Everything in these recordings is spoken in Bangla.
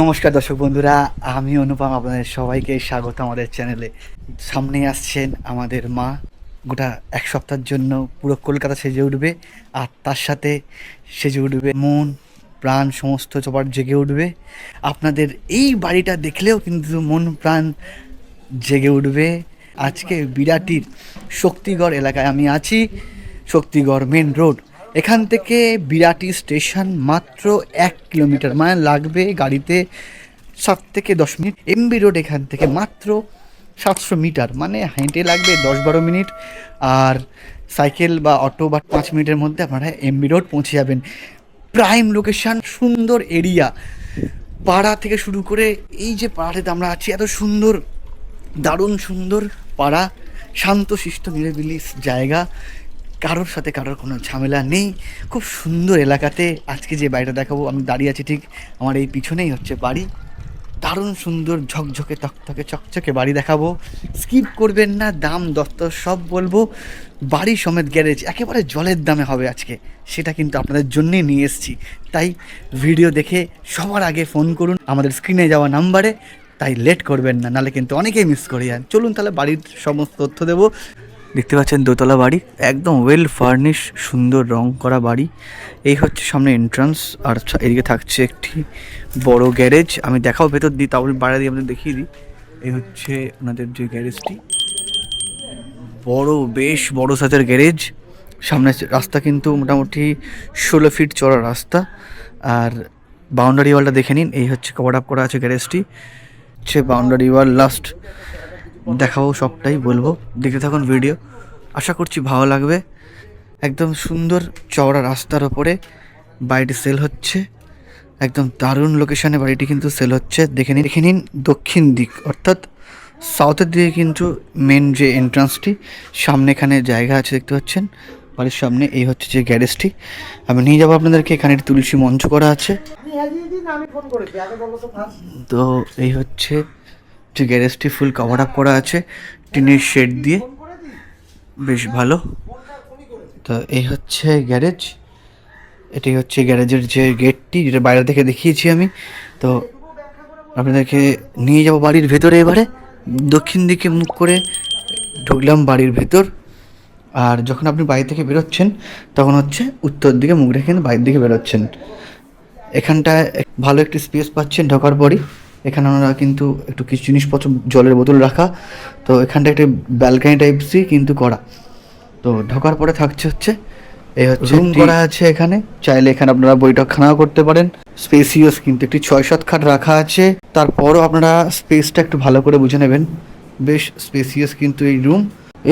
নমস্কার দর্শক বন্ধুরা, আমি অনুপম, আপনাদের সবাইকে স্বাগত আমাদের চ্যানেলে সামনে আসছেন আমাদের মা, গোটা এক সপ্তাহের জন্য পুরো কলকাতা সেজে উঠবে, আর তার সাথে সেজে উঠবে মন, প্রাণ, সমস্ত চপার জেগে উঠবে। আপনাদের এই বাড়িটা দেখলেও কিন্তু মন, প্রাণ জেগে উঠবে। আজকে বিরাটির শক্তিগড় এলাকায় আমি আছি, শক্তিগড় মেন রোড এখান থেকে বিরাটি স্টেশন মাত্র এক কিলোমিটার মানে লাগবে গাড়িতে সাত থেকে দশ মিনিট। এমবি রোড এখান থেকে মাত্র সাতশো মিটার মানে হেঁটে লাগবে দশ বারো মিনিট। আর সাইকেল বা অটো বা পাঁচ মিনিটের মধ্যে আপনারা এমবি রোড পৌঁছে যাবেন। প্রাইম লোকেশান সুন্দর এরিয়া পাড়া থেকে শুরু করে এই যে পাড়াটাতে আমরা আছি, এত সুন্দর, দারুণ সুন্দর পাড়া। শান্ত শিষ্ট নিরিবিলি জায়গা। কারোর সাথে কারোর কোনো ঝামেলা নেই। খুব সুন্দর এলাকাতে আজকে যে বাড়িটা দেখাবো, আমি দাঁড়িয়ে আছি ঠিক আমার এই পিছনেই হচ্ছে বাড়ি। দারুণ সুন্দর ঝকঝকে তকতকে চকচকে বাড়ি দেখাবো। স্কিপ করবেন না, দাম দত্তর সব বলব। বাড়ি সমেত গ্যারেজ, একেবারে জলের দামে হবে আজকে। সেটা কিন্তু আপনাদের জন্যেই নিয়ে এসেছি। তাই ভিডিও দেখে সবার আগে ফোন করুন, আমাদের স্ক্রিনে যাওয়া নাম্বারে। তাই লেট করবেন না, নালে কিন্তু অনেকেই মিস করে যান চলুন তাহলে বাড়ির সমস্ত তথ্য দেবো। দেখতে পাচ্ছেন দোতলা বাড়ি, একদম ওয়েল ফার্নিশ সুন্দর রং করা বাড়ি। এই হচ্ছে সামনে এন্ট্রান্স আর এদিকে থাকছে একটি বড় গ্যারেজ আমি দেখাও ভেতর দিই তারপরে বাইরে দিয়ে আপনাদের দেখিয়ে দিই। এই হচ্ছে ওনাদের যে গ্যারেজটি বড়, বেশ বড় সাইজের গ্যারেজ সামনে রাস্তা কিন্তু মোটামুটি ষোলো ফিট চড়া রাস্তা। আর বাউন্ডারি ওয়ালটা দেখে নিন, এই হচ্ছে কভার আপ করা আছে গ্যারেজটি হচ্ছে বাউন্ডারি ওয়াল লাস্ট দেখাবো সবটাই বলব। দেখতে থাকুন ভিডিও আশা করছি ভালো লাগবে। একদম সুন্দর চওড়া রাস্তার ওপরে বাড়িটি সেল হচ্ছে। একদম দারুণ লোকেশানে বাড়িটি কিন্তু সেল হচ্ছে। দেখে নিন দেখে নিন দক্ষিণ দিক অর্থাৎ সাউথের দিকে কিন্তু মেন যে এন্ট্রান্সটি সামনে এখানে জায়গা আছে দেখতে পাচ্ছেন। বাড়ির সামনে এই হচ্ছে যে গ্যারেজটি আমি নিয়ে যাব আপনাদেরকে এখানে তুলসী মঞ্চ করা আছে। তো এই হচ্ছে যে গ্যারেজটি ফুল কভার আপ করা আছে, টিনের শেড দিয়ে। বেশ ভালো। তো এই হচ্ছে গ্যারেজ এটি হচ্ছে গ্যারেজের যে গেটটি যেটা বাইরে থেকে দেখিয়েছি আমি। তো আপনাদেরকে নিয়ে যাব বাড়ির ভেতরে এবারে। দক্ষিণ দিকে মুখ করে ঢুকলাম বাড়ির ভেতর। আর যখন আপনি বাড়ি থেকে বেরোচ্ছেন, তখন হচ্ছে উত্তর দিকে মুখ রেখে বাইরের দিকে বেরোচ্ছেন। এখানটায় ভালো একটি স্পেস পাচ্ছেন ঢোকার পরই। এখানে ওনারা কিন্তু একটু কিছু জিনিসপত্র জলের বোতল রাখা তো এখানটা একটি ব্যালকানি টাইপসই কিন্তু করা। তো ঢোকার পরে থাকছে হচ্ছে এই হচ্ছে রুম করা আছে এখানে। চাইলে এখানে আপনারা বৈঠকখানাও করতে পারেন। স্পেসিয়াস কিন্তু একটি ছয় সাত খাট রাখা আছে। তারপরও আপনারা স্পেসটা একটু ভালো করে বুঝে নেবেন। বেশ স্পেসিয়াস কিন্তু এই রুম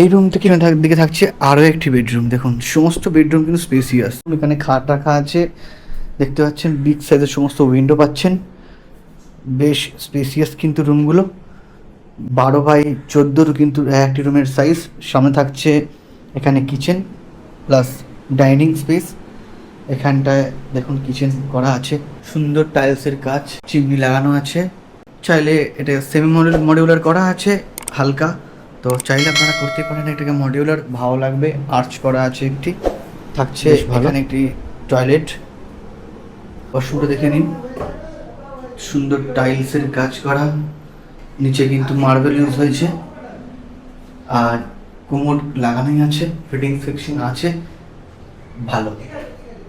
এই রুম থেকে দিকে থাকছে আরও একটি বেডরুম দেখুন সমস্ত বেডরুম কিন্তু স্পেসিয়াস এখানে খাট রাখা আছে। দেখতে পাচ্ছেন বিগ সাইজের সমস্ত উইন্ডো পাচ্ছেন। বেশ স্পেসিয়াস কিন্তু রুমগুলো বারো বাই চোদ্দোর কিন্তু একটি রুমের সাইজ সামনে থাকছে এখানে কিচেন প্লাস ডাইনিং স্পেস এখানটায় দেখুন কিচেন করা আছে। সুন্দর টাইলসের কাজ চিমনি লাগানো আছে। চাইলে এটা সেমি মডেল মডিউলার করা আছে হালকা। তো চাইলে আপনারা করতে পারেন এটাকে মডিউলার ভালো লাগবে। আর্চ করা আছে একটি। থাকছে এখানে একটি টয়লেট ওয়াশরুমটা দেখে নিন। সুন্দর টাইলসের কাজ করা, নিচে কিন্তু মার্বেল ইউজ হয়েছে। আর কোমর লাগানোই আছে ফিটিং সেকশন আছে, ভালো।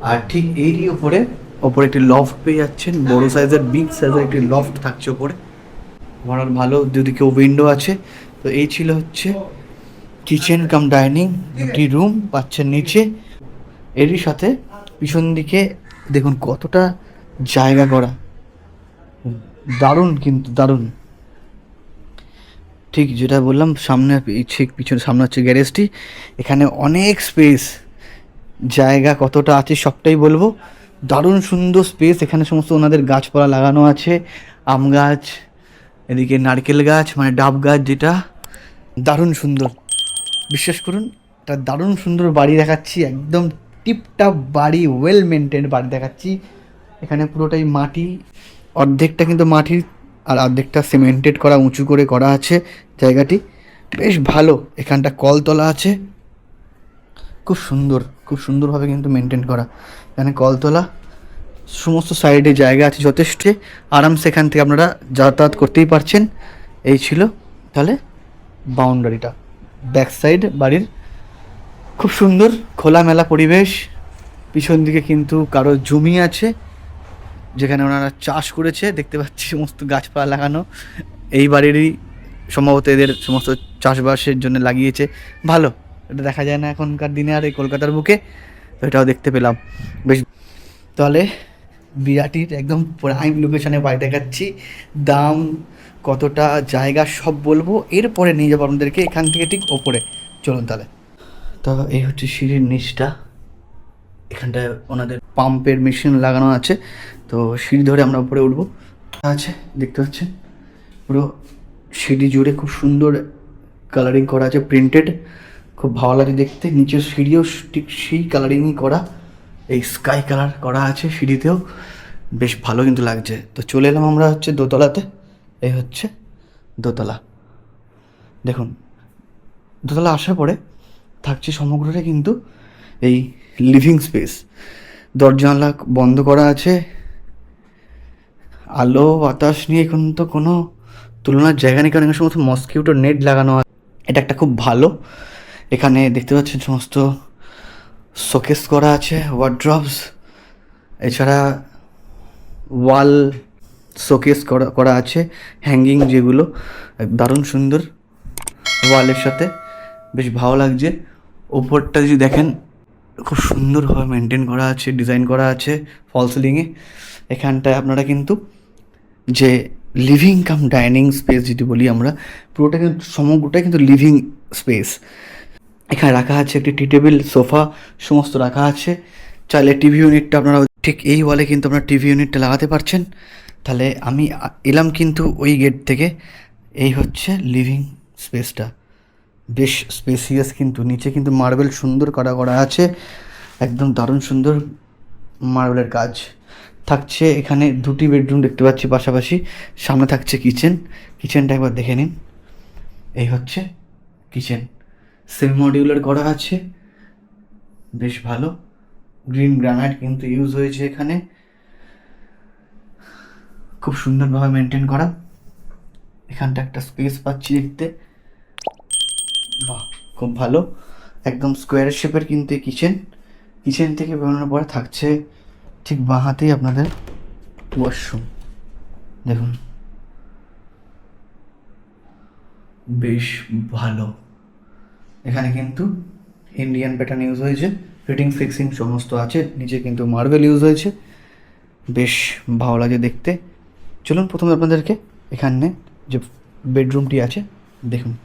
আর ঠিক এরই ওপরে ওপরে একটি লফট পেয়ে যাচ্ছেন, বড় সাইজের বিগ সাইজের একটি লফট থাকছে ওপরে। ওভারঅল ভালো দুদিকে উইন্ডো আছে, তো এই ছিল হচ্ছে কিচেন কাম ডাইনিং দুটি রুম পাচ্ছেন নিচে। এরই সাথে পিছন দিকে দেখুন কতটা জায়গা করা। দারুণ কিন্তু দারুণ। ঠিক যেটা বললাম, সামনে ঠিক পিছনে সামনে হচ্ছে গ্যারেজটি। এখানে অনেক স্পেস জায়গা কতটা আছে সবটাই বলব। দারুণ সুন্দর স্পেস এখানে সমস্ত ওনাদের গাছপালা লাগানো আছে। আম গাছ, এদিকে নারকেল গাছ মানে ডাব গাছ যেটা। দারুণ সুন্দর। বিশ্বাস করুন, একটা দারুণ সুন্দর বাড়ি দেখাচ্ছি। একদম টিপটাপ বাড়ি ওয়েল মেনটেন বাড়ি দেখাচ্ছি। এখানে পুরোটাই মাটি। অর্ধেকটা কিন্তু মাটির আর অর্ধেকটা সিমেন্টেড করা, উঁচু করে করা আছে জায়গাটি। বেশ ভালো, এখানটা কলতলা আছে। খুব সুন্দর, খুব সুন্দরভাবে কিন্তু মেনটেন করা। এখানে কলতলা সমস্ত সাইডে জায়গা আছে যথেষ্ট। আরামসে এখান থেকে আপনারা যাতায়াত করতেই পারছেন। এই ছিল তাহলে বাউন্ডারিটা। ব্যাক সাইড বাড়ির খুব সুন্দর খোলামেলা পরিবেশ। পিছন দিকে কিন্তু কারও জমি আছে। যেখানে ওনারা চাষ করেছে, দেখতে পাচ্ছি সমস্ত গাছপালা লাগানো। এই বাড়িরই সম্ভবত এদের সমস্ত চাষবাসের জন্য লাগিয়েছে। ভালো, এটা দেখা যায় না এখনকার দিনে আর এই কলকাতার বুকে, তো এটাও দেখতে পেলাম। বেশ, তাহলে বিরাটির একদম প্রাইম লোকেশনে বাড়ি দেখাচ্ছি। দাম কতটা, জায়গা সব বলব। এরপরে নিয়ে যাব আপনাদেরকে এখান থেকে ঠিক ওপরে। চলুন তাহলে। তো এই হচ্ছে সিঁড়ির নিচটা। এখানটায় ওনাদের পাম্পের মেশিন লাগানো আছে। তো সিঁড়ি ধরে আমরা উপরে উঠবো। আছে, দেখতে পাচ্ছেন? পুরো সিঁড়ি জুড়ে খুব সুন্দর কালারিং করা আছে প্রিন্টেড খুব ভালো লাগে দেখতে। নিচের সিঁড়িও ঠিক সেই কালারিংই করা। এই স্কাই কালার করা আছে সিঁড়িতেও। বেশ ভালো কিন্তু লাগছে। তো চলে এলাম আমরা হচ্ছে দোতলাতে। এই হচ্ছে দোতলা। দেখুন, দোতলা আসার পরে থাকছে সমগ্রটা কিন্তু এই লিভিং স্পেস। দরজা জানলা বন্ধ করা আছে। আলো, বাতাস নিয়ে এখন তো কোনো তুলনার জায়গা নেই, কারণ এখানে সমস্ত মসকিউটো নেট লাগানো আছে। এটা একটা খুব ভালো। এখানে দেখতে পাচ্ছেন সমস্ত শোকেস করা আছে ওয়ার্ড্রপস এছাড়া ওয়াল শোকেস করা করা আছে হ্যাঙ্গিং যেগুলো। দারুণ সুন্দর। ওয়ালের সাথে বেশ ভালো লাগছে। ওপরটা যদি দেখেন খুব সুন্দরভাবে মেনটেন করা আছে ডিজাইন করা আছে ফল সিলিংয়ে এখানটায় আপনারা কিন্তু যে লিভিং কাম ডাইনিং স্পেস যদি বলি আমরা, পুরোটা কিন্তু সমগ্রটাই কিন্তু লিভিং স্পেস এখানে রাখা আছে একটি টি টেবিল সোফা সমস্ত রাখা আছে। চাইলে টিভি ইউনিটটা আপনারা ঠিক এই ওয়ালে কিন্তু আপনারা টিভি ইউনিটটা লাগাতে পারছেন। তাহলে আমি এলাম কিন্তু ওই গেট থেকে। এই হচ্ছে লিভিং স্পেসটা বেশ স্পেসিয়াস কিন্তু, নিচে কিন্তু মার্বেল সুন্দর করা করা আছে, একদম দারুণ সুন্দর মার্বেলের কাজ। থাকছে এখানে দুটি বেডরুম দেখতে পাচ্ছি পাশাপাশি, সামনে থাকছে কিচেন কিচেনটা একবার দেখে নিন। এই হচ্ছে কিচেন সেমি মডিউলার করা আছে, বেশ ভালো। গ্রিন গ্রানাইট কিন্তু ইউজ হয়েছে এখানে। খুব সুন্দরভাবে মেনটেন করা। এখানটা একটা স্পেস পাচ্ছি দেখতে। বাহ, খুব ভালো। একদম স্কোয়ার শেপের কিন্তু এই কিচেন কিচেন থেকে বেরোনোর পরে থাকছে ঠিক বাঁ হাতেই আপনাদের ওয়াশরুম দেখুন। বেশ ভালো। এখানে কিন্তু ইন্ডিয়ান প্যাটার্ন ইউজ হয়েছে। ফিটিং ফিক্সিং সমস্ত আছে। নিচে কিন্তু মার্বেল ইউজ হয়েছে। বেশ ভালো লাগে দেখতে। চলুন প্রথমে আপনাদেরকে এখানে যে বেডরুমটি আছে, দেখুন।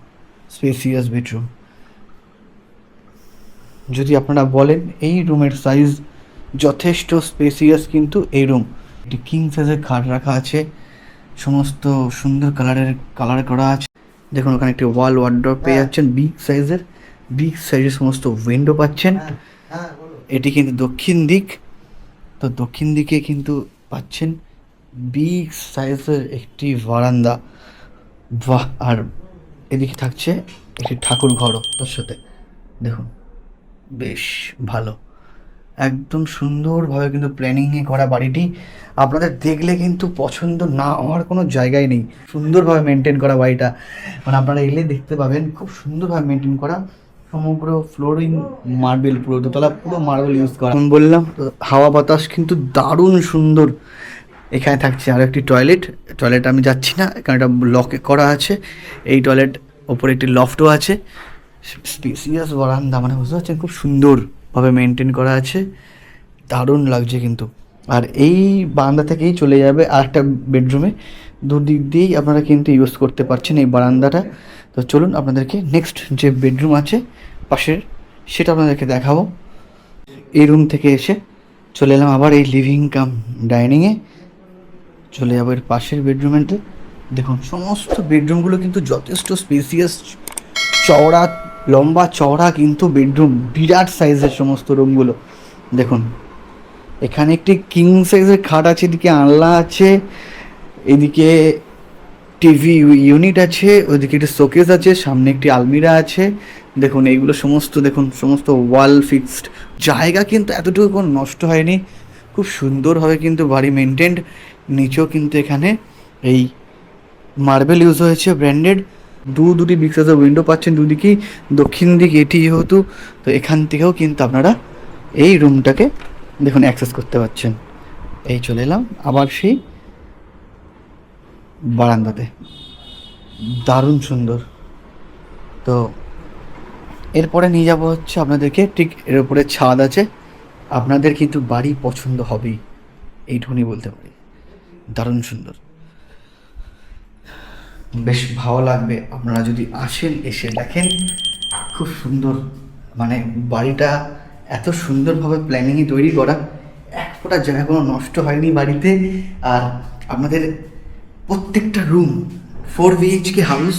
স্পেসিয়াস বেডরুম যদি আপনারা বলেন এই রুমের সাইজ যথেষ্ট স্পেসিয়াস কিন্তু এই রুম একটি কিং সাইজের খাট রাখা আছে। সমস্ত সুন্দর কালারের কালার করা আছে। দেখুন ওখানে একটি ওয়াল ওয়ার্ড্রপ পেয়ে যাচ্ছেন বিগ সাইজের বিগ সাইজের সমস্ত উইন্ডো পাচ্ছেন। এটি কিন্তু দক্ষিণ দিক। তো দক্ষিণ দিকে কিন্তু পাচ্ছেন বিগ সাইজের একটি বারান্দা। বাহ আর এদিকে থাকছে একটি ঠাকুর ঘরও তার সাথে। দেখুন, বেশ ভালো। একদম সুন্দরভাবে কিন্তু প্ল্যানিংয়ে করা বাড়িটি। আপনাদের দেখলে কিন্তু পছন্দ না হওয়ার কোনো জায়গায় নেই। সুন্দরভাবে মেনটেন করা বাড়িটা। মানে আপনারা এলে দেখতে পাবেন, খুব সুন্দরভাবে মেনটেন করা। সমগ্র ফ্লোরিং মার্বেল পুরো দোতলা, পুরো মার্বেল ইউজ করা। বললাম, হাওয়া বাতাস কিন্তু দারুণ সুন্দর। এখানে থাকছে আরও একটি টয়লেট টয়লেট আমি যাচ্ছি না এখানে একটা লকে করা আছে। এই টয়লেট ওপরে একটি লফটও আছে। স্পেসিয়াস বারান্দা মানে বুঝতে পারছেন? খুব সুন্দরভাবে মেনটেন করা আছে। দারুণ লাগছে কিন্তু। আর এই বারান্দা থেকেই চলে যাবে আর একটা বেডরুমে দুদিক দিয়েই আপনারা কিন্তু ইউজ করতে পারছেন এই বারান্দাটা। তো চলুন আপনাদেরকে নেক্সট যে বেডরুম আছে, পাশের, সেটা আপনাদেরকে দেখাবো। এই রুম থেকে এসে চলে এলাম আবার এই লিভিং কাম ডাইনিংয়ে চলে যাব এর পাশের বেডরুমেতে দেখুন, সমস্ত বেডরুমগুলো কিন্তু যথেষ্ট স্পেসিয়াস চওড়া, লম্বা, চওড়া কিন্তু বেডরুম বিরাট সাইজের সমস্ত রুমগুলো দেখুন, এখানে একটি কিং সাইজের খাট আছে, এদিকে আনলা আছে, এদিকে টিভি ইউনিট আছে ওইদিকে একটি শোকেস আছে, সামনে একটি আলমিরা আছে। দেখুন, এইগুলো সমস্ত, দেখুন, সমস্ত ওয়াল ফিক্সড জায়গা কিন্তু এতটুকু কোনো নষ্ট হয়নি। খুব সুন্দরভাবে কিন্তু বাড়ি মেনটেন্ড নিচেও কিন্তু এখানে এই মার্বেল ইউজ হয়েছে ব্র্যান্ডেড দু দুটি বিগ উইন্ডো পাচ্ছেন দুদিকেই দক্ষিণ দিক এটি যেহেতু, তো এখান থেকেও কিন্তু আপনারা এই রুমটাকে দেখুন অ্যাক্সেস করতে পারছেন এই চলে এলাম আবার সেই বারান্দাতে। দারুণ সুন্দর। তো এরপরে নিয়ে যাব হচ্ছে আপনাদেরকে, ঠিক এর উপরে ছাদ আছে। আপনাদের কিন্তু বাড়ি পছন্দ হবেই এইটুকুনি বলতে পারি। দারুণ সুন্দর। বেশ ভালো লাগবে, আপনারা যদি আসেন এসে দেখেন, খুব সুন্দর মানে বাড়িটা এত সুন্দরভাবে প্ল্যানিংয়ে তৈরি করা, এক ফোঁটা জায়গা কোনো নষ্ট হয়নি বাড়িতে, আর আপনাদের প্রত্যেকটা রুম ফোর বিএইচকে হাউস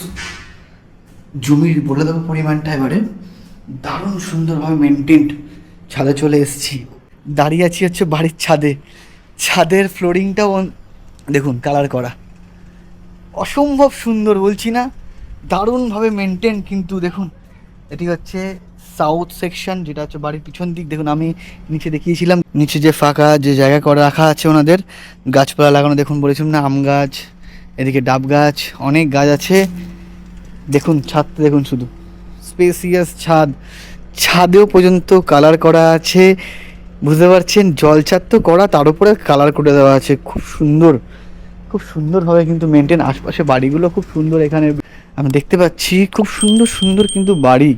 জমির বলে দেবো পরিমাণটা এবারে, দারুণ সুন্দরভাবে মেনটেন্ড ছাদে চলে এসেছি। দাঁড়িয়ে আছি হচ্ছে বাড়ির ছাদে। ছাদের ফ্লোরিংটাও দেখুন কালার করা। অসম্ভব সুন্দর, বলছি না, দারুণভাবে মেনটেন কিন্তু দেখুন, এটি হচ্ছে সাউথ সেকশন যেটা হচ্ছে বাড়ির পিছন দিক। দেখুন, আমি নিচে দেখিয়েছিলাম, নিচে যে ফাঁকা যে জায়গা করে, রাখা আছে ওনাদের, গাছপালা লাগানো, দেখুন, বলেছিলাম না, আম গাছ, এদিকে ডাব গাছ, অনেক গাছ আছে। দেখুন, ছাদটা দেখুন শুধু। স্পেসিয়াস ছাদ। ছাদেও পর্যন্ত কালার করা আছে। বুঝতে পারছেন? জল ছাদ তো করা, তার উপরে কালার করে দেওয়া আছে। খুব সুন্দর। খুব সুন্দরভাবে কিন্তু মেনটেন আশপাশে বাড়িগুলো খুব সুন্দর এখানে। আমি দেখতে পাচ্ছি খুব সুন্দর সুন্দর কিন্তু বাড়ি।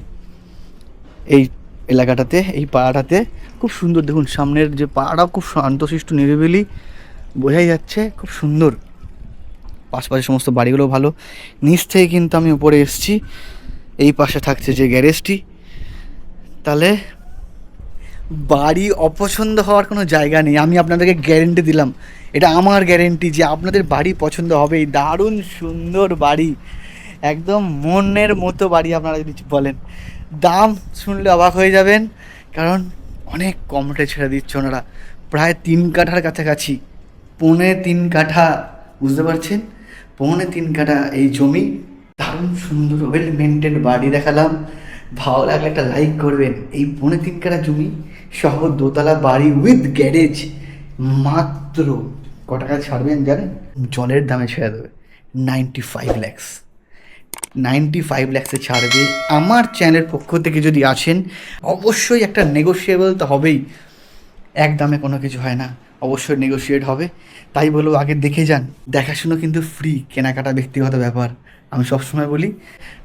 এই এলাকাটাতে, এই পাড়াটাতে খুব সুন্দর। দেখুন, সামনের যে পাড়াটাও খুব শান্তশিষ্ট, নিরিবিলি। বোঝাই যাচ্ছে খুব সুন্দর। পাশপাশে সমস্ত বাড়িগুলো ভালো। নিচ থেকে কিন্তু আমি উপরে এসেছি। এই পাশে থাকছে যে গ্যারেজটি তাহলে? বাড়ি অপছন্দ হওয়ার কোনো জায়গা নেই, আমি আপনাদেরকে গ্যারেন্টি দিলাম। এটা আমার গ্যারেন্টি যে আপনাদের বাড়ি পছন্দ হবে দারুণ সুন্দর বাড়ি। একদম মনের মতো বাড়ি আপনারা যদি বলেন। দাম শুনলে অবাক হয়ে যাবেন, কারণ অনেক কম রেটে ছেড়ে দিচ্ছে ওনারা। প্রায় তিন কাঠার কাছাকাছি। পৌনে তিন কাঠা, বুঝতে পারছেন? পৌনে তিন কাঠা এই জমি। দারুণ সুন্দর ওয়েল মেনটেন বাড়ি দেখালাম। ভালো লাগলে একটা লাইক করবেন। এই পৌনে তিন কাঠা জমি সহ দোতলা বাড়ি উইথ গ্যারেজ মাত্র ক টাকা ছাড়বেন জানেন? জলের দামে ছেড়ে দেবে। Ninety five lakhs ninety five ল্যাক্সে ছাড়বে। আমার চ্যানেলের পক্ষ থেকে যদি আসেন, অবশ্যই একটা নেগোসিয়েবল তো হবেই। এক দামে কোনো কিছু হয় না। অবশ্যই নেগোসিয়েট হবে। তাই বলব আগে দেখে যান। দেখাশুনো কিন্তু ফ্রি কেনাকাটা ব্যক্তিগত ব্যাপার। আমি সবসময় বলি,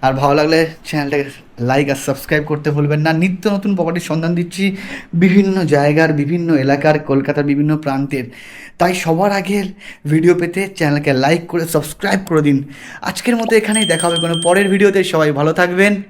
আর ভালো লাগলে চ্যানেলটাকে লাইক আর সাবস্ক্রাইব করতে ভুলবেন না। নিত্য নতুন প্রপার্টির সন্ধান দিচ্ছি বিভিন্ন জায়গার, বিভিন্ন এলাকার, কলকাতার বিভিন্ন প্রান্তের। তাই সবার আগে ভিডিও পেতে চ্যানেলকে লাইক করে সাবস্ক্রাইব করে দিন। আজকের মতো এখানেই দেখা হবে কোনো পরের ভিডিওতে সবাই ভালো থাকবেন।